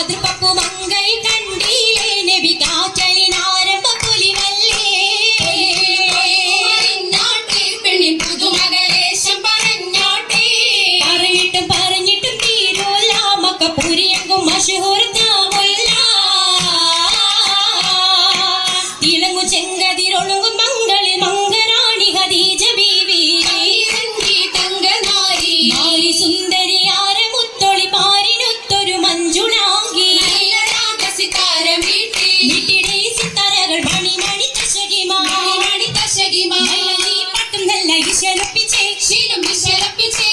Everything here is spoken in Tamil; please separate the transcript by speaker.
Speaker 1: அதிர்பக்கு Mangai கண்டிலே teaching,
Speaker 2: she done been set up your team.